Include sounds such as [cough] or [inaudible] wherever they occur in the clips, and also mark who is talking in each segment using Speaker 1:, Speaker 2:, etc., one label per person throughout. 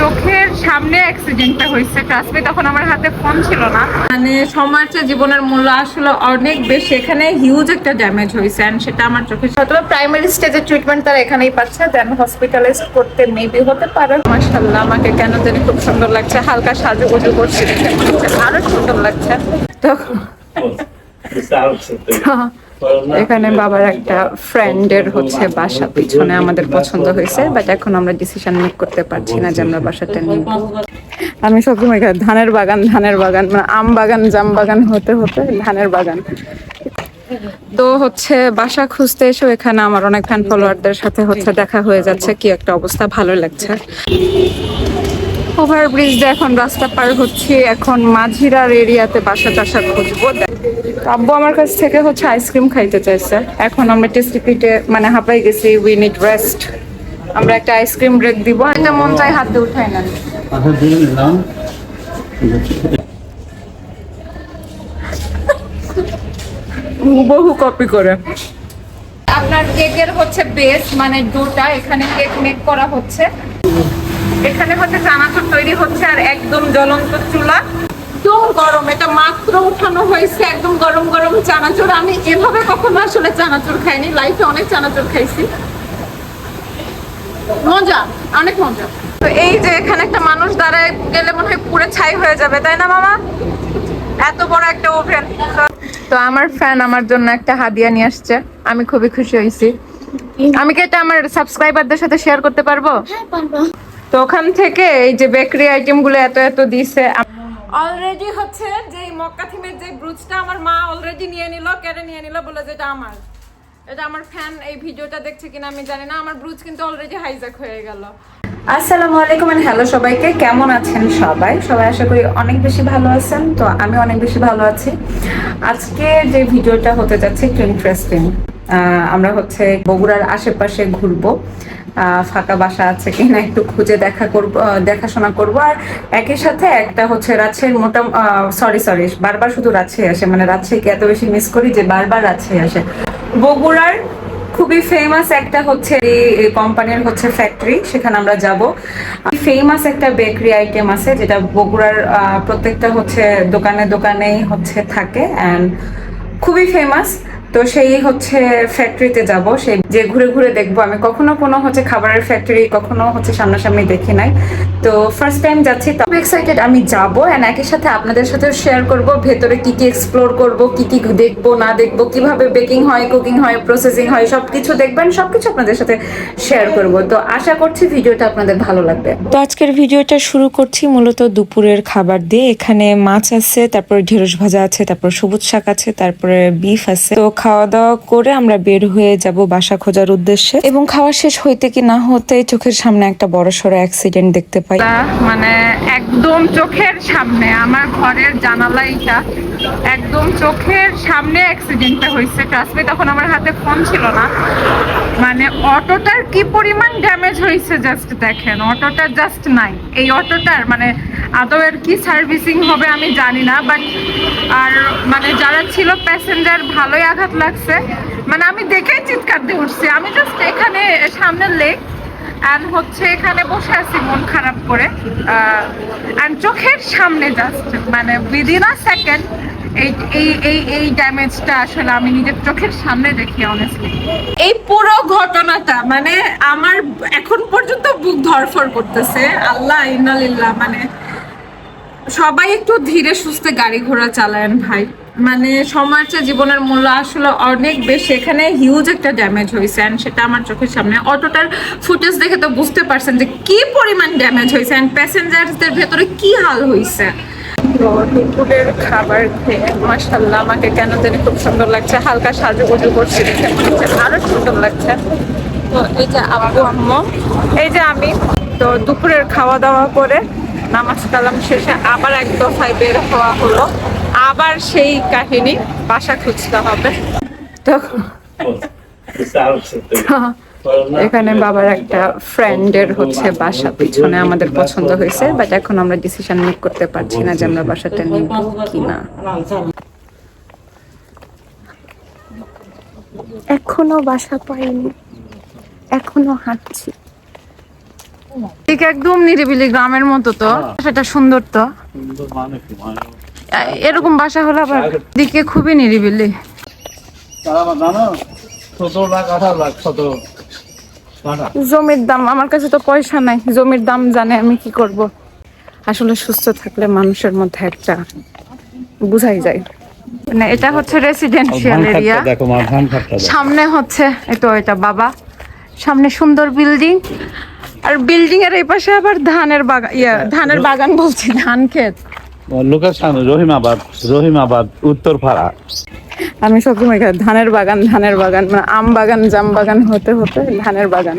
Speaker 1: চোখের সামনে অ্যাক্সিডেন্টটা হয়েছে। ট্রাস্টমি তখন আমার হাতে ফোন ছিল না। মানে চেয়ে জীবনের মূল্য আসলে অনেক বেশি। এখানে হিউজ একটা ড্যামেজ হয়েছে and সেটা আমার চোখে হয়তো প্রাইমারি স্টেজের ট্রিটমেন্ট তারা এখানেই পাচ্ছে দেন হসপিটালাইজ করতে মেবি হতে পারে। মাশাল্লাহ আমাকে কেন জানি খুব সুন্দর লাগছে। হালকা সাজুগুজু করছে আরও সুন্দর লাগছে। তো এখানে বাবার একটা ফ্রেন্ডের হচ্ছে বাসা, পিছনে আমাদের পছন্দ হয়েছে বাট এখন আমরা ডিসিশন মেক করতে পারছি না যে আমরা বাসাটা নিব আমি সবসময় ধানের বাগান ধানের বাগান মানে আম বাগান, জাম বাগান হতে হতে ধানের বাগান। তো হচ্ছে বাসা খুঁজতে এসেও এখানে আমার অনেক ফ্যান ফলোয়ারদের সাথে হচ্ছে দেখা হয়ে যাচ্ছে, কি একটা অবস্থা, ভালো লাগছে। ওভার ব্রিজ দিয়ে এখন রাস্তা পার হচ্ছি, এখন মাঝিরার এরিয়াতে বাসা টাসা খুঁজবো। আব্বু আমার কাছ থেকে হচ্ছে আইসক্রিম খাইতে চাইছে। এখন আমরা টেস্টিপিটে মানে হাঁপাই গেছি উই নিড রেস্ট আমরা একটা আইসক্রিম ব্রেক দিব, এটা মন চাই হাতে উঠাই না।
Speaker 2: আচ্ছা দিয়ে নিলাম
Speaker 1: বহু কপি করে। আপনার কেকের হচ্ছে বেস মানে ডোটা এখানে কেক মেক করা হচ্ছে। এখানে হচ্ছে চানাচুর তৈরি হচ্ছে আর একদম জ্বলন্ত চুলা। একদম গরম, এটা মাত্র উঠানো হয়েছে একদম গরম গরম চানাচুর। আমি এভাবে কখনো আসলে চানাচুর খাইনি, লাইফে অনেক চানাচুর খাইছি। মজা, অনেক মজা। তো এই যে এখানে একটা মানুষ দাঁড়ায় গেলে মনে হয় পুরো ছাই হয়ে যাবে, তাই না মামা? এত বড় একটা ওভেন। তো আমার ফ্যান আমার জন্য একটা হাদিয়া নিয়ে আসছে, আমি খুবই খুশি হয়েছি। আমি কি এটা আমার সাবস্ক্রাইবারদের সাথে শেয়ার করতে পারব। তো ওখান থেকে এই যে বেকারি আইটেমগুলো এত এত দিছে। অলরেডি হচ্ছে যে মক্কা থিমের যে ব্রুচটা আমার মা অলরেডি নিয়ে নিল কেড়ে নিয়ে নিল বলে যেটা আমার। এটা আমার ফ্যান এই ভিডিওটা দেখছে কিনা আমি জানি না আমার ব্রুচ কিন্তু অলরেডি হাইজ্যাক হয়ে গেল। আসসালামু আলাইকুম এন্ড হ্যালো সবাইকে কেমন আছেন সবাই? সবাই আশা করি অনেক বেশি ভালো আছেন তো আমি অনেক বেশি ভালো আছি। আজকে যে ভিডিওটা হতে যাচ্ছে একটু ইন্টারেস্টিং আমরা হচ্ছে বগুড়ার আশেপাশে ঘুরবো। ফাঁকা বাসা আছে কিনা একটু খুঁজে দেখা করব দেখাশোনা করব। আর একই সাথে একটা হচ্ছে রাজশাহীর মোটা সরি সরি বারবার শুধু রাজশাহী আসে। মানে রাজশাহীকে এত বেশি মিস করি যে বারবার রাজশাহী আসে। বগুড়ার খুবই ফেমাস একটা হচ্ছে এই কোম্পানির হচ্ছে ফ্যাক্টরি সেখানে আমরা যাব। ফেমাস একটা বেকারি আইটেম আছে যেটা বগুড়ার প্রত্যেকটা হচ্ছে দোকানে দোকানেই হচ্ছে থাকে। অ্যান্ড খুবই ফেমাস তো সেই হচ্ছে ফ্যাক্টরিতে যাব। সেই যে ঘুরে ঘুরে দেখব। আমি কখনো কোনো হচ্ছে খাবারের ফ্যাক্টরি কখনো হচ্ছে সামনাসামনি দেখি নাই। তো ফার্স্ট টাইম যাচ্ছি, তো এক্সাইটেড আমি যাব অ্যান্ড একই সাথে আপনাদের সাথে শেয়ার করব, ভেতরে কি কি এক্সপ্লোর করব, কি কি দেখব, না দেখব, কীভাবে বেকিং হয় কুকিং হয় প্রসেসিং হয়, সবকিছু দেখবেন, সবকিছু আপনাদের সাথে শেয়ার করব। তো আশা করছি ভিডিওটা আপনাদের ভালো লাগবে।
Speaker 3: তো আজকের ভিডিওটা শুরু করছি মূলত দুপুরের খাবার দিয়ে। এখানে মাছ আছে, তারপর ঢেঁড়স ভাজা আছে, তারপর সবুজ শাক আছে, তারপরে বিফ আছে। তো খাওয়া দাওয়া করে আমরা বের হয়ে যাব বাসা খোঁজার উদ্দেশ্যে। এবং খাওয়া শেষ হইতে কি না হতে চোখের সামনে একটা বড় সড়ো অ্যাক্সিডেন্ট দেখতে পাই।
Speaker 1: মানে একদম চোখের সামনে, আমার ঘরের জানালা একদম চোখের সামনে অ্যাক্সিডেন্টটা হয়েছে ট্রাস্টমি তখন আমার হাতে ফোন ছিল না। মানে অটোটার কি পরিমাণ ড্যামেজ হয়েছে জাস্ট দেখেন, অটোটা জাস্ট নাই। এই অটোটার মানে আদৌ এর কি সার্ভিসিং হবে আমি জানি না বাট আর মানে যারা ছিল প্যাসেঞ্জার ভালোই আঘাত লাগছে। মানে আমি দেখেই চিৎকার দিয়ে উঠছি। আমি জাস্ট এখানে, সামনে লেক অ্যান্ড হচ্ছে এখানে বসে আছি মন খারাপ করে। অ্যান্ড চোখের সামনে জাস্ট মানে উইদিন আ সেকেন্ড এই এই এই ড্যামেজটা আসলে আমি নিজের চোখের সামনে দেখি অনেস্টলি এই পুরো ঘটনাটা মানে আমার এখন পর্যন্ত বুক ধরফর করতেছে। আল্লাহ, ইন্নালিল্লাহ মানে সবাই একটু ধীরে সুস্থে গাড়ি ঘোড়া চালায়েন ভাই। মানে সময়ের চেয়ে জীবনের মূল্য আসলে অনেক বেশি। এখানে হিউজ একটা ড্যামেজ হয়েছে অ্যান্ড সেটা আমার চোখের সামনে অটোটার ফুটেজ দেখে তো বুঝতে পারছেন যে কি পরিমাণ ড্যামেজ হয়েছে অ্যান্ড প্যাসেঞ্জারদের ভেতরে কি হাল হয়েছে দুপুরের খাবার খেয়ে মাসাল্লাহ আমাকে কেন জানি খুব সুন্দর লাগছে। হালকা সাজুগুজু করছি আরও সুন্দর লাগছে। তো এই যে আব্বু আম্মু, এই যে আমি তো দুপুরের খাওয়া দাওয়া করে নামাজ কালাম শেষে আবার এক দফায় বের হওয়া হলো। আবার সেই কাহিনী বাসা খুঁজতে হবে। এখানে বাবার একটা ফ্রেন্ডের হচ্ছে বাসা, পিছনে আমাদের পছন্দ হয়েছে বাট এখন আমরা ডিসিশন মেক করতে পারছি না যে আমরা বাসাটা নিব কি না এখনও বাসা পাইনি, এখনও হাঁটছি। ঠিক একদম নিরিবিলি গ্রামের মতো তো সেটা সুন্দর তো। এরকম বাসা হলো আবার দিকে খুবই নিরিবিলি। জমির দাম আমার কাছে তো পয়সা নাই জমির দাম জানে আমি কি করব। আসলে সুস্থ থাকলে মানুষের মধ্যে একটা বুঝাই যায়। মানে এটা হচ্ছে রেসিডেন্সিয়াল এরিয়া সামনে হচ্ছে তো এটা বাবা। সামনে সুন্দর বিল্ডিং আর বিল্ডিং এর এই পাশে আবার ধানের বাগান ইয়া ধানের বাগান বলছি ধান ক্ষেত।
Speaker 2: লোকেশন রহিমাবাদ রহিমাবাদ উত্তর পাড়া
Speaker 1: আমি সবসময় ধানের বাগান ধানের বাগান মানে আম বাগান, জাম বাগান হতে হতে ধানের বাগান।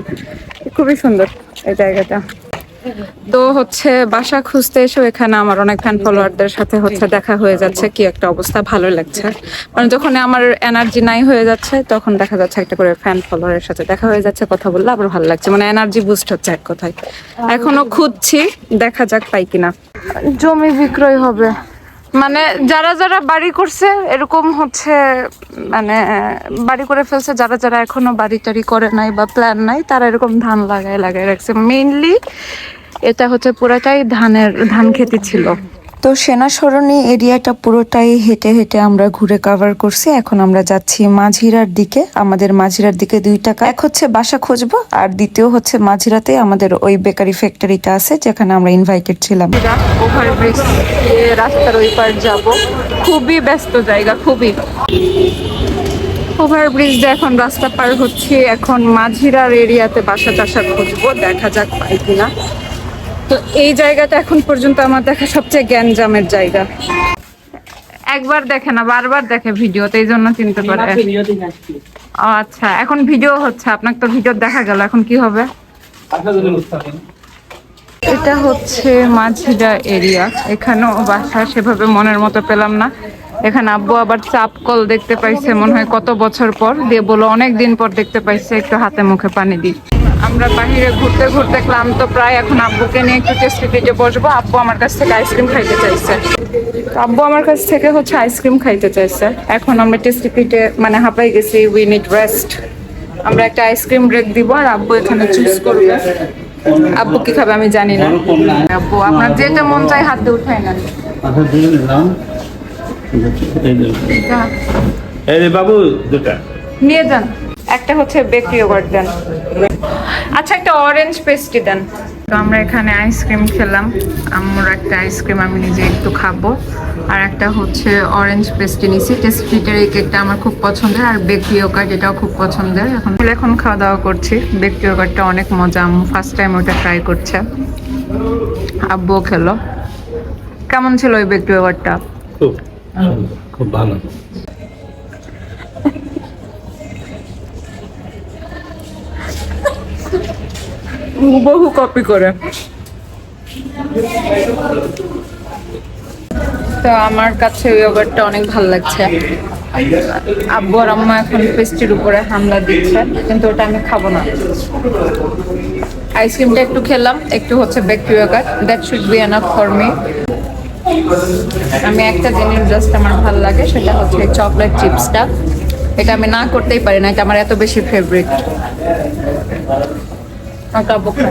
Speaker 1: খুবই সুন্দর এই জায়গাটা। তো হচ্ছে বাসা খুঁজতে এসেও এখানে আমার অনেক ফ্যান ফলোয়ারদের সাথে হচ্ছে দেখা হয়ে যাচ্ছে, কি একটা অবস্থা, ভালো লাগছে। মানে যখন আমার এনার্জি নাই হয়ে যাচ্ছে, তখন দেখা যাচ্ছে একটা করে ফ্যান ফলোয়ারের সাথে দেখা হয়ে যাচ্ছে, কথা বললে আবার ভালো লাগছে মানে এনার্জি বুস্ট হচ্ছে এক কথায়। এখনও খুঁজছি, দেখা যাক পাই কিনা। জমি বিক্রয় হবে। মানে যারা যারা বাড়ি করছে, এরকম হচ্ছে মানে বাড়ি করে ফেলছে, যারা যারা এখনও বাড়ি টাড়ি করে নাই বা প্ল্যান নাই, তারা এরকম ধান লাগায় লাগায় রাখছে। মেইনলি এটা হচ্ছে পুরাটাই ধানের, ধান খেতে ছিল।
Speaker 3: তো সেনা সরণি এরিয়াটা পুরোটাই হেঁটে হেঁটে আমরা ঘুরে কভার করছি। এখন আমরা যাচ্ছি মাঝিরার দিকে। আমাদের মাঝিরার দিকে দুই টাকা। এক হচ্ছে বাসা খুঁজবো, আর দ্বিতীয় হচ্ছে মাঝিরাতে আমাদের ওই বেকারি ফ্যাক্টরিটা আছে, যেখানে আমরা ইনভাইটেড ছিলাম।
Speaker 1: ওভারব্রিজ রাস্তার ওই পার যাব। খুবই ব্যস্ত জায়গা, খুবই। ওভারব্রিজ দিয়ে এখন রাস্তা পার হচ্ছি। এখন মাঝিরার এরিয়াতে বাসা টাসা খুঁজবো, দেখা যাক পাই কিনা। তো এই জায়গাটা এখন পর্যন্ত আমার দেখা সবচেয়ে জ্ঞানজামের জায়গা। একবার দেখে না বারবার দেখে ভিডিওতে এই জন্য চিনতে পারে। আচ্ছা এখন ভিডিও হচ্ছে আপনার তো ভিডিও দেখা গেল এখন কি হবে? এটা হচ্ছে মাঝিরা এরিয়া এখানেও বাসা সেভাবে মনের মতো পেলাম না। এখানে আব্বু আবার চাপ কল দেখতে পাইছে মনে হয় কত বছর পর। দিয়ে বলো অনেক দিন পর দেখতে পাইছে একটু হাতে মুখে পানি দিই। আমরা বাহিরে ঘুরতে ঘুরতে ক্লান্ত প্রায় এখন আব্বুকে নিয়ে একটু টেস্টি পিঠে বসবো। আব্বু আমার কাছ থেকে আইসক্রিম খাইতে চাইছে। আব্বু আমার কাছ থেকে হচ্ছে আইসক্রিম খাইতে চাইছে। এখন আমরা টেস্টি পিঠে মানে হাঁপাই গেছি উই নিড রেস্ট আমরা একটা আইসক্রিম ব্রেক দিব আর আব্বু এখানে চুজ করবে। আব্বু কি খাবে আমি জানি না। আব্বু আপনার যেটা মন চায় হাতে উঠাই না
Speaker 2: এই বাবু দুটা।
Speaker 1: নিয়ে যান। একটা হচ্ছে বেকরি ইয়োগার্ট দেন। আচ্ছা একটা অরেঞ্জ পেস্ট্রি দেন। তো আমরা এখানে আইসক্রিম খেলাম। আমার একটা আইসক্রিম আমি নিজে একটু খাব। আর একটা হচ্ছে অরেঞ্জ পেস্ট্রি নিছি। টেস্ট্রিটের এই কেকটা আমার খুব পছন্দের। আর বেকরি ইয়োগার্ট এটাও খুব পছন্দের। এখন এখন খাওয়া দাওয়া করছি। বেকরি ইয়োগার্টটা অনেক মজা। আমি ফার্স্ট টাইম ওটা ট্রাই করছে। আব্বুও খেলো। কেমন ছিল ওই বেকরি ইয়োগার্টটা
Speaker 2: খুব খুব ভালো।
Speaker 1: বহু কপি করে। তো আমার কাছে ইয়োগার্টটা অনেক ভালো লাগছে। আব্বু আর আম্মা এখন পেস্ট্রির উপরে হামলা দিচ্ছে, কিন্তু ওটা আমি খাব না। আইসক্রিমটা একটু খেলাম, একটু হচ্ছে bakery yoghurt that should be enough for me আমি একটা জিনিস জাস্ট আমার ভালো লাগে, সেটা হচ্ছে চকলেট চিপসটা এটা আমি না করতেই পারি না, এটা আমার এত বেশি ফেভারিট আঁকা বোকা।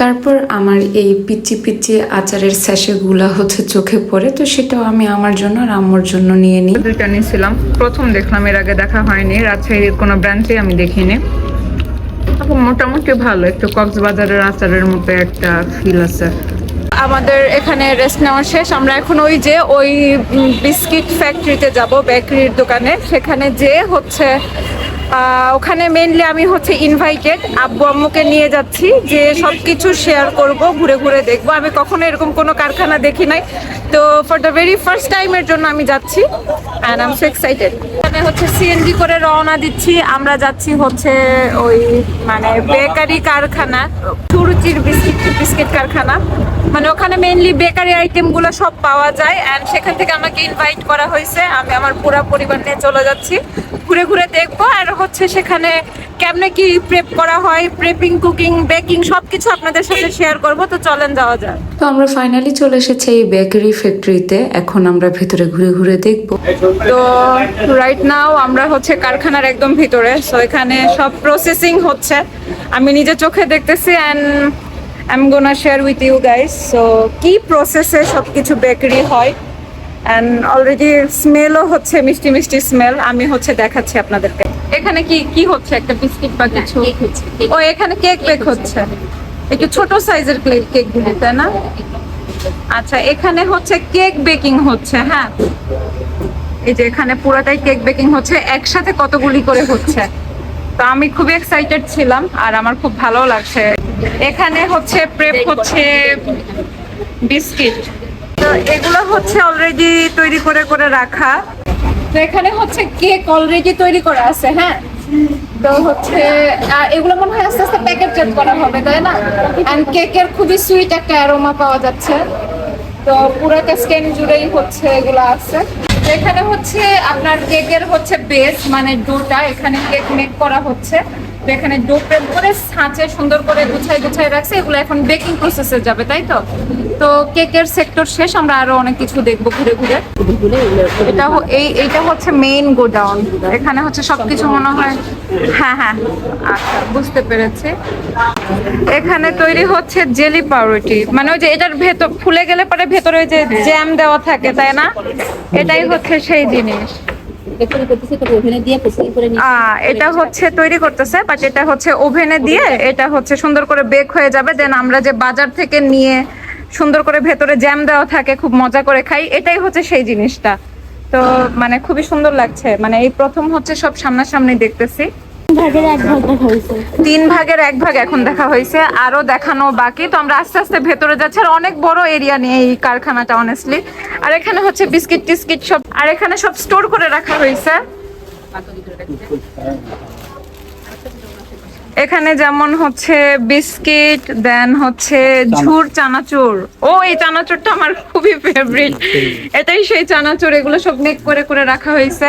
Speaker 3: তারপর আমার এই পিচি পিচি আচারের স্যাশেগুলা হচ্ছে চোখে পড়ে তো সেটাও আমি আমার জন্য আর আম্মুর জন্য নিয়ে নিই।
Speaker 1: দুইটা নিয়েছিলাম। প্রথম দেখলাম এর আগে দেখা হয়নি। রাজশাহীর কোনো ব্রাঞ্চে আমি দেখিনি। মোটামুটি ভালো একটু কক্সবাজারের আচারের মতো একটা ফিল আছে। আমাদের এখানে রেস্ট নেওয়া শেষ। আমরা এখন ওই যে ওই বিস্কিট ফ্যাক্টরিতে যাব বেকারির দোকানে। সেখানে যে হচ্ছে ওখানে মেইনলি আমি হচ্ছে ইনভাইটেড আব্বু আম্মুকে নিয়ে যাচ্ছি, যে সব কিছু শেয়ার করব, ঘুরে ঘুরে দেখব। আমি কখনো এরকম কোনো কারখানা দেখি নাই। তো ফর দ্য ভেরি ফার্স্ট টাইমের জন্য আমি যাচ্ছি and I am so excited এখানে হচ্ছে সিএনজি করে রওনা দিচ্ছি। আমরা যাচ্ছি হচ্ছে ওই মানে বেকারি কারখানা, সুরুচির বিস্কিট বিস্কিট কারখানা। মানে ওখানে মেইনলি বেকারি আইটেমগুলো সব পাওয়া যায় এন্ড সেখান থেকে আমাকে ইনভাইট করা হয়েছে। আমি আমার পুরো পরিবার নিয়ে চলে যাচ্ছি। ঘুরে ঘুরে দেখব আর হচ্ছে সেখানে কেমনে কি প্রেপ করা হয় প্রেপিং কুকিং বেকিং সবকিছু আপনাদের সাথে শেয়ার করব। তো চলেন যাওয়া যায়
Speaker 3: তো আমরা ফাইনালি চলে এসেছি এই বেকারি ফ্যাক্টরিতে এখন আমরা ভিতরে ঘুরে ঘুরে দেখব।
Speaker 1: তো রাইট নাও আমরা হচ্ছে কারখানার একদম ভিতরে। সো এখানে সব প্রসেসিং হচ্ছে। আমি নিজে চোখে দেখতেছি and I am gonna share with you guys so কি প্রসেসে সব কিছু বেকারি হয় অ্যান্ড অলরেডি স্মেলও হচ্ছে মিষ্টি মিষ্টি স্মেল আমি হচ্ছে দেখাচ্ছি আপনাদেরকে। এখানে কি কি হচ্ছে? একটা বিস্কিট বা কিছু? ও এখানে কেক বেক হচ্ছে। একটু ছোট সাইজের কেক গুলি তাই না? আচ্ছা এখানে হচ্ছে কেক বেকিং হচ্ছে হ্যাঁ। এই যে এখানে পুরোটাই কেক বেকিং হচ্ছে একসাথে কতগুলি করে হচ্ছে? তো আমি খুবই এক্সাইটেড ছিলাম আর আমার খুব ভালো লাগছে এখানে হচ্ছে প্রেপ হচ্ছে বিস্কিট। তো এগুলো হচ্ছে অলরেডি তৈরি করে করে রাখা। তো এখানে হচ্ছে কেক অলরেডি তৈরি করা আছে হ্যাঁ? তো হচ্ছে এগুলো মনে হয় আস্তে আস্তে করা হবে, তাই না? কেকের খুবই সুইট পাওয়া যাচ্ছে। তো পুরোটা জুড়েই হচ্ছে এগুলো আছে। এখানে হচ্ছে আপনার কেকের হচ্ছে বেস মানে ডোটা, এখানে কেক মেক করা হচ্ছে। এখানে ডো প্রেপ করে ছাঁচে সুন্দর করে গুছাই গুছাই রাখছে। এগুলো এখন বেকিং প্রসেসে যাবে, তাই তো? তো কেকের সেক্টর শেষ, আমরা আরও অনেক কিছু দেখব ঘুরে ঘুরে। এটা এই এইটা হচ্ছে মেইন গোডাউন এখানে হচ্ছে সবকিছু মনে হয় হ্যাঁ হ্যাঁ। আচ্ছা বুঝতে পেরেছি। এখানে তৈরি হচ্ছে জেলি পাউরুটি মানে ওই যে এটার ভেতর ফুলে গেলে পরে ভেতরে ওই যে জ্যাম দেওয়া থাকে, তাই না? এটাই হচ্ছে সেই জিনিস। এটা হচ্ছে তৈরি করতেছে বাট এটা হচ্ছে ওভেনে দিয়ে এটা হচ্ছে সুন্দর করে বেক হয়ে যাবে দেন আমরা যে বাজার থেকে নিয়ে সুন্দর করে ভেতরে জ্যাম দেওয়া থাকে খুব মজা করে খাই এটাই হচ্ছে সেই জিনিসটা। তো মানে খুবই সুন্দর লাগছে মানে এই প্রথম হচ্ছে সব সামনাসামনি দেখতেছি। তিন ভাগের এক ভাগ এখন দেখা হয়েছে আরও দেখানো বাকি। তো আমরা আস্তে আস্তে ভেতরে যাচ্ছি, আর অনেক বড় এরিয়া নিয়ে এই কারখানাটা অনেস্টলি আর এখানে হচ্ছে বিস্কিট টিস্কিট সব, আর এখানে সব স্টোর করে রাখা হয়েছে। এখানে যেমন হচ্ছে বিস্কিট দেন হচ্ছে ঝুর চানাচুর। ও এই চানাচুরটা আমার খুবই ফেভারিট এটাই সেই চানাচুর এগুলো সব মেক করে করে রাখা হয়েছে।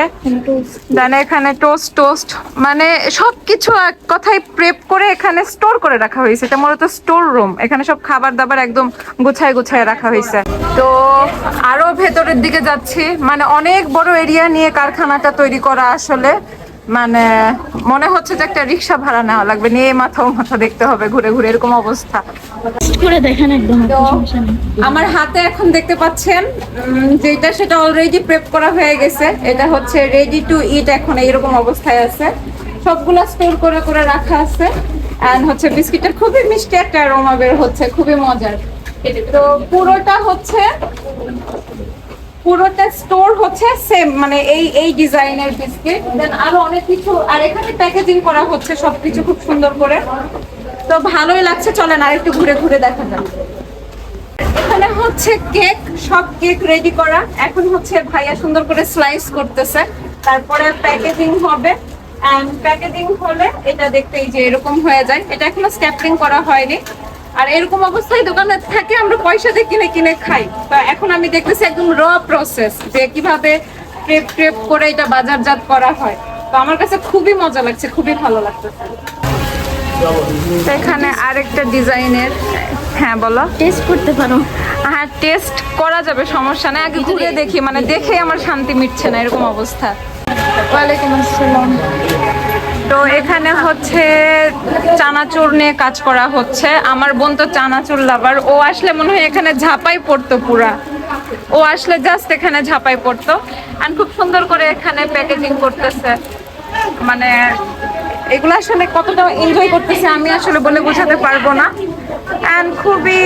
Speaker 1: দেন এখানে টোস্ট টোস্ট মানে সবকিছু এক কথায় প্রেপ করে এখানে স্টোর করে রাখা হয়েছে। এটা মূলত স্টোর রুম এখানে সব খাবার দাবার একদম গুছায় গুছায় রাখা হয়েছে। তো আরও ভেতরের দিকে যাচ্ছি। মানে অনেক বড় এরিয়া নিয়ে কারখানাটা তৈরি করা আসলে। মানে মনে হচ্ছে যে একটা রিক্সা ভাড়া নেওয়া লাগবে। নিয়ে মাথা ও মাথা দেখতে হবে ঘুরে ঘুরে এরকম অবস্থা।
Speaker 4: করে দেখেন একদম
Speaker 1: আমার হাতে এখন দেখতে পাচ্ছেন যেটা সেটা অলরেডি প্রেপ করা হয়ে গেছে। এটা হচ্ছে রেডি টু ইট এখন এইরকম অবস্থায় আছে। সবগুলা স্টোর করে করে রাখা আছে। অ্যান্ড হচ্ছে বিস্কিটটা খুবই মিষ্টি একটা অ্যারোমা বের হচ্ছে খুবই মজার। তো পুরোটা হচ্ছে পুরোটা স্টোর হচ্ছে সেম মানে এই এই ডিজাইনের বিস্কিট দেন আরও অনেক কিছু, আর এখানে প্যাকেজিং করা হচ্ছে, সবকিছু খুব সুন্দর করে। তো ভালোই লাগছে, চলেন আর একটু ঘুরে ঘুরে দেখা যাক। এখানে হচ্ছে কেক সব কেক রেডি করা। এখন হচ্ছে ভাইয়া সুন্দর করে স্লাইস করতেছে। তারপরে প্যাকেজিং হবে। এন্ড প্যাকেজিং হলে এটা দেখতে এই যে এরকম হয়ে যায়। এটা এখনও স্ট্যাপলিং করা হয়নি। আর এরকম অবস্থায় দোকানে থাকে আমরা পয়সা দিয়ে কিনে কিনে খাই। তো এখন আমি দেখতেছি একদম র প্রসেস যে কীভাবে প্রেপ প্রেপ করে এটা বাজারজাত করা হয়। তো আমার কাছে খুবই মজা লাগছে খুবই ভালো লাগতেছে। এখানে আরেকটা ডিজাইনের হ্যাঁ বলো।
Speaker 4: টেস্ট করতে পারো।
Speaker 1: হ্যাঁ টেস্ট করা যাবে সমস্যা নেই। আগে ঘুরে দেখি মানে দেখে আমার শান্তি মিটছে না এরকম অবস্থা। ওয়ালাইকুম আসসালাম। তো এখানে হচ্ছে চানাচুর নিয়ে কাজ করা হচ্ছে। আমার বোন তো চানাচুর লাভার ও আসলে মনে হয় এখানে ঝাপাই পড়তো পুরা। ও আসলে জাস্ট এখানে ঝাপাই পড়তো। আর খুব সুন্দর করে এখানে প্যাকেজিং করতেছে। মানে এগুলো আসলে কতটা এনজয় করতেছে আমি আসলে বলে বোঝাতে পারব না। অ্যান্ড খুবই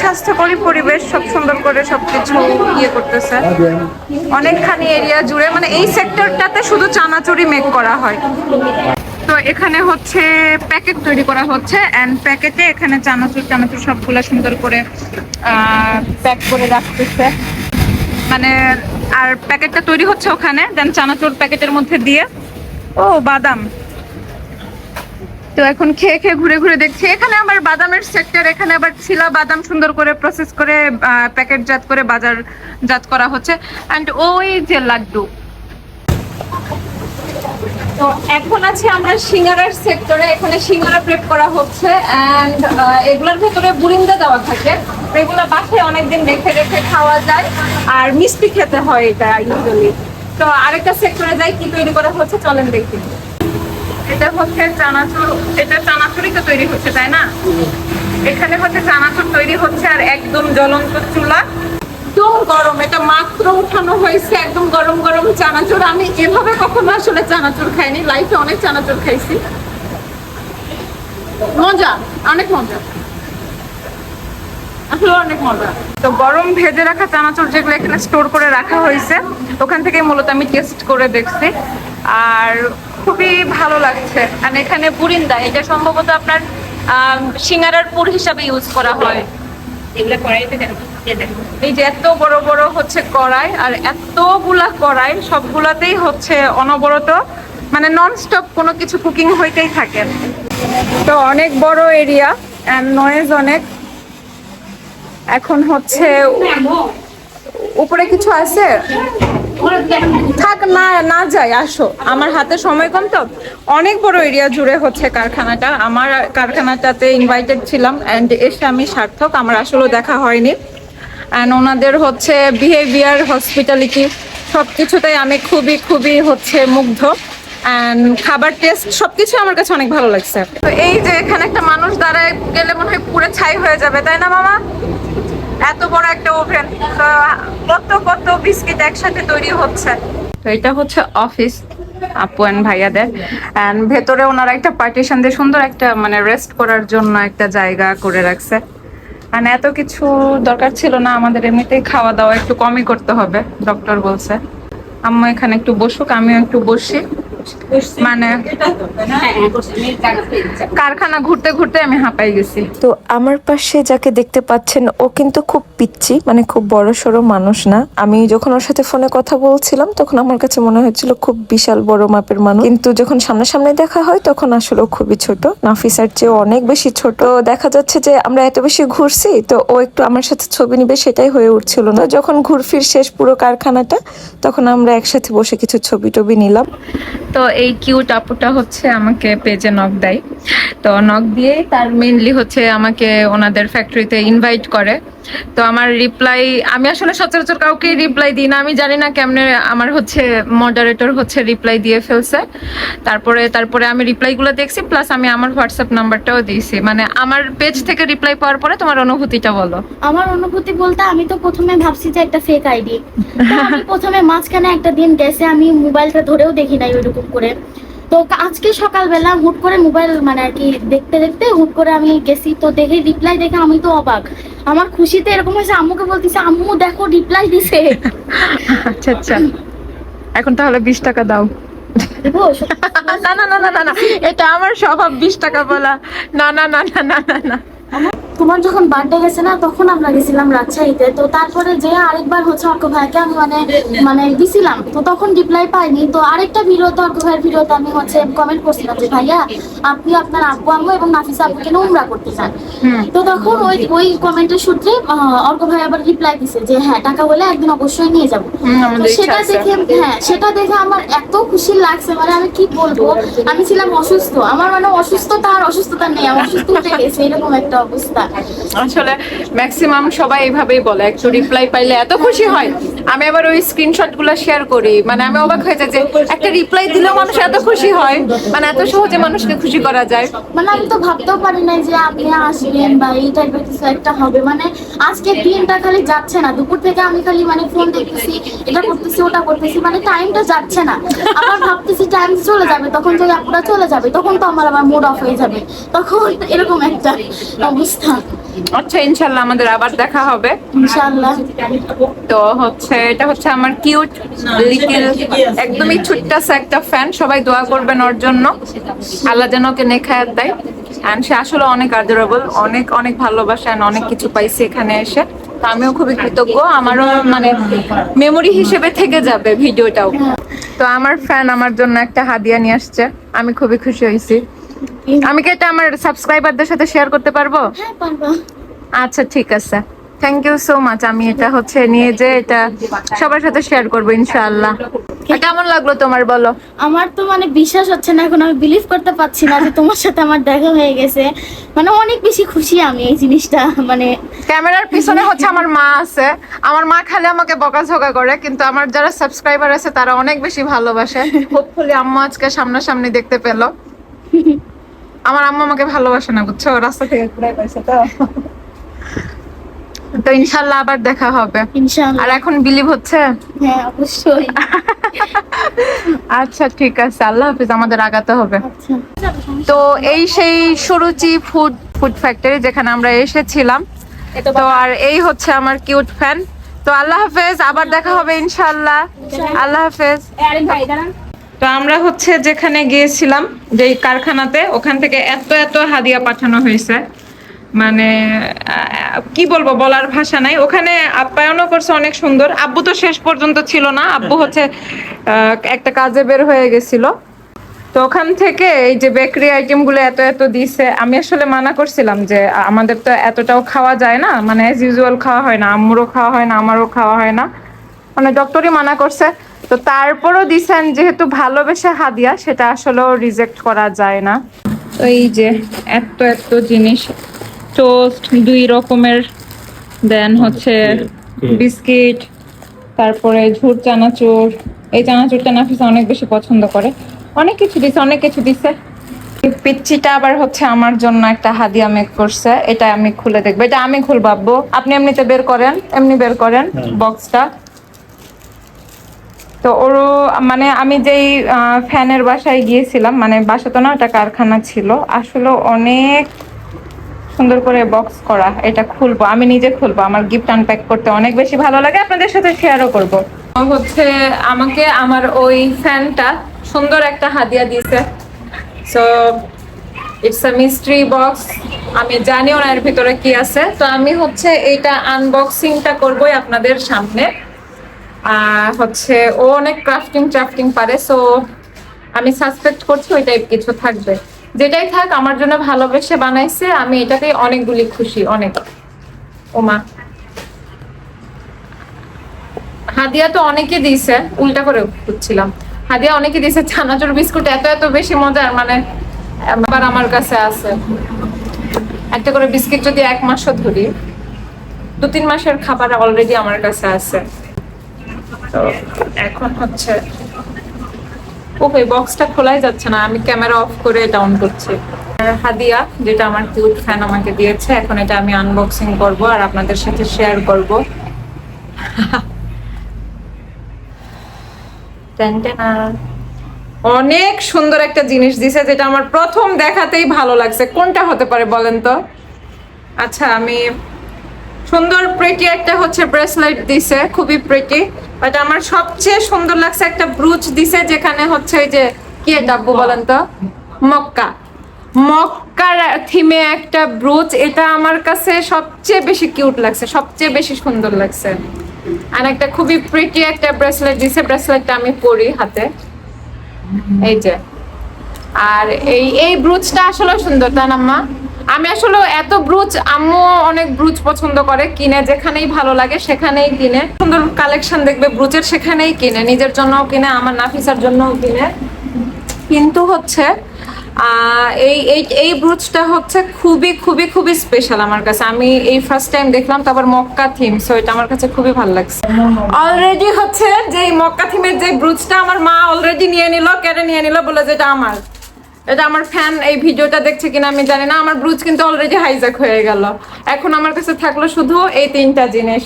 Speaker 1: স্বাস্থ্যকরী পরিবেশ, সব সুন্দর করে সব কিছু ইয়ে করতেছে। অনেকখানি এরিয়া জুড়ে মানে এই সেক্টরটাতে শুধু চানাচুরি মেক করা হয়। তো এখানে হচ্ছে প্যাকেট তৈরি করা হচ্ছে এন্ড প্যাকেটে এখানে চানাচুর চানাচুর সবগুলা সুন্দর করে প্যাক করে রাখতেছে। মানে আর প্যাকেটটা তৈরি হচ্ছে ওখানে দেন চানাচুর প্যাকেটের মধ্যে দিয়ে। ও, বাদাম। তো এখন খেয়ে খেয়ে ঘুরে ঘুরে দেখছি। এখানে আবার বাদামের সেক্টর, এখানে আবার ছিলা বাদাম সুন্দর করে প্রসেস করে প্যাকেটজাত করে বাজারজাত করা হচ্ছে। অ্যান্ড ওই যে লাড্ডু। তো এখন আছি আমরা সিঙ্গারার সেক্টরে এখানে সিঙ্গারা প্রেপ করা হচ্ছে এন্ড এগুলোর ভেতরে বুরিন্দা দেওয়া থাকে। এগুলো বাসায় অনেকদিন রেখে রেখে খাওয়া যায় আর মিষ্টি খেতে হয় এটা ইউজুয়ালি তো আরেকটা সেক্টরে যাই কি তৈরি করা হচ্ছে চলেন দেখি। এটা হচ্ছে চানাচুর এটা চানাচুরই তো তৈরি হচ্ছে তাই না? এখানে হচ্ছে চানাচুর তৈরি হচ্ছে আর একদম জ্বলন্ত চুলা। একদম গরম, এটা মাত্র উঠানো হয়েছে, একদম গরম গরম চানাচুর। আমি এভাবে কখনো আসলে চানাচুর খাইনি লাইফে অনেক চানাচুর খাইছি। মজা, অনেক মজা। যেগুলো এখানে স্টোর করে রাখা হয়েছে, ওখান থেকে মূলত আমি টেস্ট করে দেখছি। আর খুবই ভালো লাগছে। এখানে এটা সম্ভবত আপনার সিঙ্গারার পুর হিসাবে ইউজ করা হয়। এই যে এত বড় বড় হচ্ছে কড়াই আর এতগুলা কড়াই, সবগুলাতেই হচ্ছে অনবরত মানে নন স্টপ কোনো কিছু কুকিং হইতেই থাকে। তো অনেক বড় এরিয়া অ্যান্ড নয়েজ অনেক। এখন হচ্ছে উপরে কিছু আছে? থাক, না না যাই, আসো। আমার হাতে সময় কম তো। অনেক বড় এরিয়া জুড়ে হচ্ছে কারখানাটা। আমার কারখানাটাতে ইনভাইটেড ছিলাম অ্যান্ড এসে আমি সার্থক, আমার আসলেও দেখা হয়নি। অ্যান্ড ওনাদের হচ্ছে বিহেভিয়ার হসপিটালিটি সব কিছুতেই আমি খুবই খুবই হচ্ছে মুগ্ধ। অ্যান্ড খাবার টেস্ট সবকিছু আমার কাছে অনেক ভালো লাগছে। তো এই যে এখানে একটা মানুষ দাঁড়ায়, গেলে মনে হয় পুরো ছাই হয়ে যাবে, তাই না মামা? এত বড় একটা ওভেন কত কত বিস্কিট একসাথে তৈরি হচ্ছে। তো এটা হচ্ছে অফিস আপু অ্যান্ড ভাইয়াদের। অ্যান্ড ভেতরে ওনারা একটা পার্টিশন দিয়ে সুন্দর একটা মানে রেস্ট করার জন্য একটা জায়গা করে রাখছে। মানে এত কিছু দরকার ছিল না, আমাদের এমনিতেই খাওয়া দাওয়া একটু কমই করতে হবে ডক্টর বলছে। আম্মু এখানে একটু বসুক, আমিও একটু বসি। মানে। কারখানা ঘুরতে ঘুরতে আমি হাঁপাই গেছি।
Speaker 3: তো আমার পাশে যাকে দেখতে পাচ্ছেন ও কিন্তু খুব পিচ্ছি মানে খুব বড় সড়ো মানুষ না। আমি যখন ওর সাথে ফোনে কথা বলছিলাম তখন আমার কাছে মনে হচ্ছিল খুব বিশাল বড় মাপের মানুষ। কিন্তু যখন সামনাসামনি দেখা হয় তখন আসলে খুবই ছোট। নাফিসার চেয়ে অনেক বেশি ছোট। দেখা যাচ্ছে যে আমরা এত বেশি ঘুরছি তো ও একটু আমার সাথে ছবি নিবে সেটাই হয়ে উঠছিল না। যখন ঘুরফির শেষ পুরো কারখানাটা তখন আমরা একসাথে বসে কিছু ছবি টবি নিলাম।
Speaker 1: তো এই কিউট আপুটা হচ্ছে আমাকে পেজে নক দেয়। তো নক দিয়ে তার মেনলি হচ্ছে আমাকে ওনাদের ফ্যাক্টরিতে ইনভাইট করে। তো আমার রিপ্লাই আমি আসলে সচরাচর কাউকে রিপ্লাই দিই না। আমি জানি না কেমনে আমার হচ্ছে মডারেটর হচ্ছে রিপ্লাই দিয়ে ফেলছে। তারপরে তারপরে আমি রিপ্লাইগুলো দেখছি প্লাস আমি আমার হোয়াটসঅ্যাপ নাম্বারটাও দিয়েছি। মানে আমার পেজ থেকে রিপ্লাই পাওয়ার পরে তোমার অনুভূতিটা বলো।
Speaker 4: আমার অনুভূতি বলতে আমি তো প্রথমে ভাবছি যে একটা ফেক আইডি আমি প্রথমে মাঝখানে একটা দিন গেছে, আমি মোবাইলটা ধরেও দেখি নাই ওইরকম করে। তো আজকে সকালবেলা হুট করে মোবাইল মানে আর কি দেখতে দেখতে হুট করে আমি গেছি তো দেখে রিপ্লাই দেখে আমি তো অবাক। আমার খুশিতে এরকম হয়েছে আম্মুকে বলতেছে আম্মু দেখো রিপ্লাই দিছে।
Speaker 1: আচ্ছা আচ্ছা। এখন তাহলে বিশ টাকা দাও। না না না না না না। এটা আমার স্বভাব বিশ টাকা বলা। না না না না না না না।
Speaker 4: তোমার যখন বার্থডে গেছে না তখন আমরা গেছিলাম রাজশাহীতে। তো তারপরে যে আরেকবার হচ্ছে অর্ক ভাইকে আমি মানে মানে দিছিলাম তো তখন রিপ্লাই পাইনি। তো আরেকটা ভিডিওতে অর্ক ভাইয়ের ভিডিওতে আমি হচ্ছে কমেন্ট করছিলাম যে ভাইয়া আপনি আপনার আব্বু আম্মু এবং নাফিসা আপুকে উমরা করতে চান। তো তখন ওই ওই কমেন্টের সূত্রে অর্ক ভাই আবার রিপ্লাই দিছে যে হ্যাঁ টাকা বলে একদিন অবশ্যই নিয়ে যাব। সেটা দেখে হ্যাঁ সেটা দেখে আমার এত খুশি লাগছে মানে আমি কি বলব? আমি ছিলাম অসুস্থ। আমার মানে অসুস্থতা আর অসুস্থতা নেই আমার অসুস্থ উঠে গেছে এরকম একটা অবস্থা।
Speaker 1: আসলে ম্যাক্সিমাম সবাই এইভাবেই বলে, একটু রিপ্লাই পাইলে এত খুশি হয়। আমি আবার ওই স্ক্রিনশটগুলো শেয়ার করি মানে আমি অবাক হয়ে যাই যে একটা রিপ্লাই দিলেও মানুষ এত খুশি হয় মানে এত সহজে মানুষকে খুশি করা যায়।
Speaker 4: মানে আমি তো ভাবতেও পারি নাই যে আপনি আসবেন বা এই টাইপের কিছু একটা হবে। মানে আজকে দিনটা খালি যাচ্ছে না, দুপুর থেকে আমি খালি মানে ফোন দেখতেছি, এটা করতেছি, ওটা করতেছি মানে টাইমটা যাচ্ছে না। আবার ভাবতেছি টাইম চলে যাবে, তখন যদি আপুরা চলে যাবে, তখন তো আমার আবার মুড অফ হয়ে যাবে। তখন এরকম একটা অবস্থা।
Speaker 1: আচ্ছা ইনশাল্লাহ আমাদের আবার দেখা হবে। তো হচ্ছে এটা হচ্ছে আমার কিউট লিটিল একদমই ছোট্টাসা একটা ফ্যান সবাই দোয়া করবেন ওর জন্য। আল্লাহ যেন ওকে নেখায়াত দেয়। অ্যান্ড সে আসলে অনেক আদরেবল অনেক অনেক ভালোবাসা and অনেক কিছু পাইছি এখানে এসে। তো আমিও খুবই কৃতজ্ঞ। আমারও মানে মেমোরি হিসেবে থেকে যাবে ভিডিওটাও। তো আমার ফ্যান আমার জন্য একটা হাদিয়া নিয়ে আসছে। আমি খুবই খুশি হয়েছি। আমি কি এটা আমার সাবস্ক্রাইবারদের সাথে শেয়ার করতে পারব?
Speaker 4: হ্যাঁ
Speaker 1: আচ্ছা ঠিক আছে। থ্যাংক ইউ সো মাচ আমি এটা হচ্ছে নিয়ে যে এটা সবার সাথে শেয়ার করব ইনশাআল্লাহ। কেমন লাগল তোমার বলো?
Speaker 4: আমার তো মানে বিশ্বাস হচ্ছে না এখন আমি বিলিভ করতে পারছি না যে তোমার সাথে আমার দেখা হয়ে গেছে। মানে অনেক বেশি খুশি আমি এই জিনিসটা মানে
Speaker 1: ক্যামেরার পিছনে হচ্ছে আমার মা আছে। আমার মা খালি আমাকে বকাঝকা করে কিন্তু আমার যারা সাবস্ক্রাইবার আছে তারা অনেক বেশি ভালোবাসে। [laughs] হোপফুলি আম্মা আজকে সামনাসামনি দেখতে পেল। আমার আম্মা আমাকে ভালোবাসে না বুঝছ? রাস্তা থেকে ঘুরে পাইছে তো। তো ইনশাল্লাহ আবার দেখা হবে। আর এখন বিলিভ হচ্ছে?
Speaker 4: হ্যাঁ অবশ্যই।
Speaker 1: আচ্ছা ঠিক আছে। আল্লাহ হাফিজ আমাদের আগাতে হবে।
Speaker 4: আচ্ছা।
Speaker 1: তো এই সেই সুরুচি ফুড ফুড ফ্যাক্টরি যেখানে আমরা এসেছিলাম। তো আর এই হচ্ছে আমার কিউট ফ্যান তো আল্লাহ হাফেজ আবার দেখা হবে ইনশাল্লাহ। আল্লাহ হাফেজ। তো আমরা হচ্ছে যেখানে গিয়েছিলাম, যেই কারখানাতে, ওখান থেকে এত এত হাদিয়া পাঠানো হয়েছে। মানে কি বলব, বলার ভাষা নাই। ওখানে আপ্যায়নও করছে অনেক সুন্দর। আব্বু তো শেষ পর্যন্ত ছিল না। আব্বু হচ্ছে একটা কাজে বের হয়ে গেছিল। তো ওখান থেকে এই যে বেকারি আইটেমগুলো এত এত দিছে, আমি আসলে মানা করছিলাম যে, আমাদের তো এতটাও খাওয়া যায় না। মানে অ্যাজ ইউজুয়াল খাওয়া হয় না, আম্মুরও খাওয়া হয় না, আমারও খাওয়া হয় না। মানে ডক্টরই মানা করছে তো তারপরও দিছেন যেহেতু ভালোবেসে হাদিয়া সেটা আসলেও রিজেক্ট করা যায় না। তো এই যে এত এত জিনিস টোস্ট দুই রকমের দেন হচ্ছে বিস্কিট তারপরে ঝুর চানাচুর এই চানাচুরটা নাফিসা অনেক বেশি পছন্দ করে। অনেক কিছু দিছে অনেক কিছু দিছে। এই পিচ্চিটা আবার হচ্ছে আমার জন্য একটা হাদিয়া মেক করছে এটা আমি খুলে দেখব। এটা আমি খুলবো আপনি এমনিতে বের করেন এমনি বের করেন বক্সটা তো ওরও মানে আমি যেই ফ্যানের বাসায় গিয়েছিলাম মানে বাসা তো না, ওটা কারখানা ছিল, আসলে অনেক সুন্দর করে বক্স করা, এটা খুলবো, আমি নিজে খুলবো, আমার গিফট আনপ্যাক করতে অনেক বেশি ভালো লাগে, আপনাদের সাথে শেয়ারও করব। হচ্ছে, আমাকে আমার ওই ফ্যানটা সুন্দর একটা হাদিয়া দিয়েছে so it's a mystery box আমি জানি ওনার ভিতরে কি আছে, তো আমি হচ্ছে এইটা আনবক্সিংটা করবোই আপনাদের সামনে। হচ্ছে ও অনেক ক্রাফটিং ট্রাফটিং পারে সো আমি সাসপেক্ট করছি ওই টাইপ কিছু থাকবে। যেটাই থাক, আমার জন্য ভালোবেসে বানাইছে, আমি এটাতেই অনেকগুলি খুশি, অনেক। ওমা। হাদিয়া তো অনেকে দিয়েছে, উল্টা করে খুঁজছিলাম। হাদিয়া অনেকে দিয়েছে ছানাচুর বিস্কুট এত এত বেশি মজার মানে আবার আমার কাছে আছে। একটা করে বিস্কিট যদি এক মাসও ধরি দু তিন মাসের খাবার অলরেডি আমার কাছে আছে। এখন হচ্ছে ও এই বক্সটা খোলাই যাচ্ছে না, আমি ক্যামেরা অফ করে ডাউন করছি। হাদিয়া, যেটা আমার কিউট ফ্যান আমাকে দিয়েছে, এখন এটা আমি আনবক্সিং করব আর আপনাদের সাথে শেয়ার করব। অনেক সুন্দর একটা জিনিস দিছে, যেটা আমার প্রথম দেখাতেই ভালো লাগছে। কোনটা হতে পারে বলেন তো? আচ্ছা আমি সুন্দর প্রেটি একটা হচ্ছে ব্রেসলেট দিছে খুবই প্রেটি বাট আমার সবচেয়ে সুন্দর লাগছে একটা ব্রুচ দিছে যেখানে হচ্ছে এই যে কি এটা আব্বু বলেন তো? মক্কা। মক্কার থিমে একটা ব্রুচ এটা আমার কাছে সবচেয়ে বেশি কিউট লাগছে সবচেয়ে বেশি সুন্দর লাগছে। আর একটা খুবই প্রিটি একটা ব্রেসলেট দিছে ব্রেসলেটটা আমি পরি হাতে। এই যে। আর এই এই ব্রুচটা আসলে সুন্দর তাই না মা? আমি আসলে এত ব্রুচ, আম্মু অনেক ব্রুচ পছন্দ করে, কিনে যেখানেই ভালো লাগে সেখানেই কিনে। সুন্দর কালেকশন দেখবে, ব্রুচের সেখানেই কিনে, নিজের জন্যও কিনে, আমার নাফিসার জন্যও কিনে। কিন্তু হচ্ছে এই এই এই ব্রুচটা হচ্ছে খুবই খুবই খুবই স্পেশাল আমার কাছে। আমি এই ফার্স্ট টাইম দেখলাম তারপর মক্কা থিম সো এটা আমার কাছে খুবই ভালো লাগছে। অলরেডি হচ্ছে যে মক্কা থিমের যে ব্রুচটা আমার মা অলরেডি নিয়ে নিল, কেড়ে নিয়ে নিল বলে যে এটা আমার। এটা আমার ফ্যান এই ভিডিওটা দেখছে কিনা আমি জানি না, আমার ব্রুজ কিন্তু অলরেডি হাইজ্যাক হয়ে গেল। এখন আমার কাছে থাকল শুধু এই তিনটা জিনিস।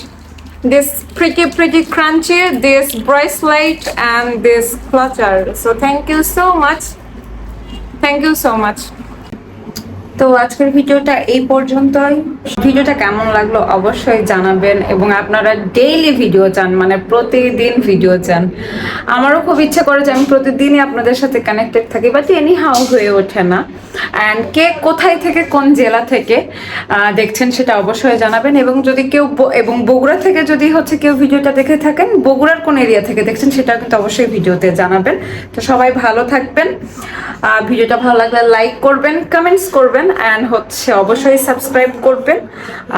Speaker 1: This pretty pretty crunchy this bracelet and this clutcher so thank you so much thank you so much তো আজকের ভিডিওটা এই পর্যন্তই। ভিডিওটা কেমন লাগল অবশ্যই জানাবেন এবং আপনারা ডেইলি ভিডিও চান মানে প্রতিদিন ভিডিও চান। আমারও খুব ইচ্ছে করে যে আমি প্রতিদিনই আপনাদের সাথে কানেক্টেড থাকি বাট এনি হাও হয়ে ওঠে না। অ্যান্ড কে কোথায় থেকে কোন জেলা থেকে দেখছেন সেটা অবশ্যই জানাবেন এবং যদি কেউ এবং বগুড়া থেকে যদি হচ্ছে কেউ ভিডিওটা দেখে থাকেন, বগুড়ার কোন এরিয়া থেকে দেখছেন সেটা কিন্তু অবশ্যই ভিডিওতে জানাবেন। তো সবাই ভালো থাকবেন। ভিডিওটা ভালো লাগলে লাইক করবেন কমেন্টস করবেন অ্যান্ড হচ্ছে অবশ্যই সাবস্ক্রাইব করবেন।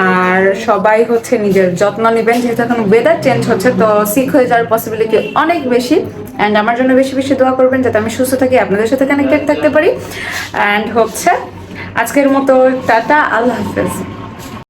Speaker 1: আর সবাই হচ্ছে নিজের যত্ন নেবেন, যেহেতু এখন ওয়েদার চেঞ্জ হচ্ছে, তো সিক হয়ে যাওয়ার পসিবিলিটি অনেক বেশি। অ্যান্ড আমার জন্য বেশি বেশি দোয়া করবেন, যাতে আমি সুস্থ থাকি, আপনাদের সাথে কানেক্টেড থাকতে পারি। অ্যান্ড হচ্ছে আজকের মতো, টাটা, আল্লাহ হাফেজ।